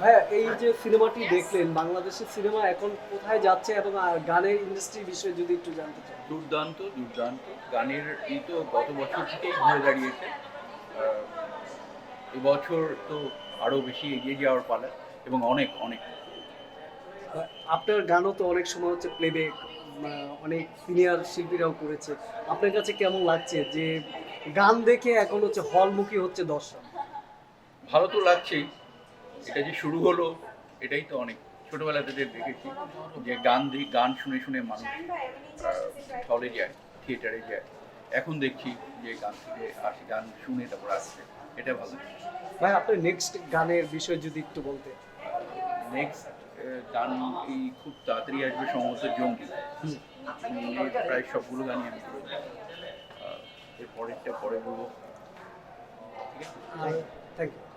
ভাইয়া এই যে সিনেমাটি দেখলেন বাংলাদেশের সিনেমা এখন কোথায় যাচ্ছে এবং গানের ইন্ডাস্ট্রির বিষয়ে যদি একটু জানতে চান। দুর্দান্ত দুর্দান্ত। গানের ই তো গত বছর থেকেই ঘুরে দাঁড়িয়েছে। এবছর তো আরও বেশি এগিয়ে যাওয়ার পালা এবং অনেক অনেক। আপনার গানও তো অনেক সময় হচ্ছে প্লেব্যাক অনেক সিনিয়র শিল্পীরাও করেছে। আপনার কাছে কেমন লাগছে যে গান দেখে এখন হচ্ছে হলমুখী হচ্ছে দর্শক? ভালো তো লাগছেই। এটা যে শুরু হলো এটাই তো অনেক। ছোটবেলা থেকে দেখেছি যে গান গান শুনে শুনে মানুষ হলে যায় থিয়েটারে যায়। এখন দেখছি যে গান থেকে আসে গান শুনে তারপর আসছে। এটা ভালো। ভাই আপনার নেক্সট গানের বিষয়ে যদি একটু বলতে নেক্সট গান এই খুব তাড়াতাড়ি আসবে সম্ভবত জঙ্গি। প্রায় সবগুলো গানই আমি করেছি আহ, এর পরেরটা পরে বলব। ঠিক আছে? Thank you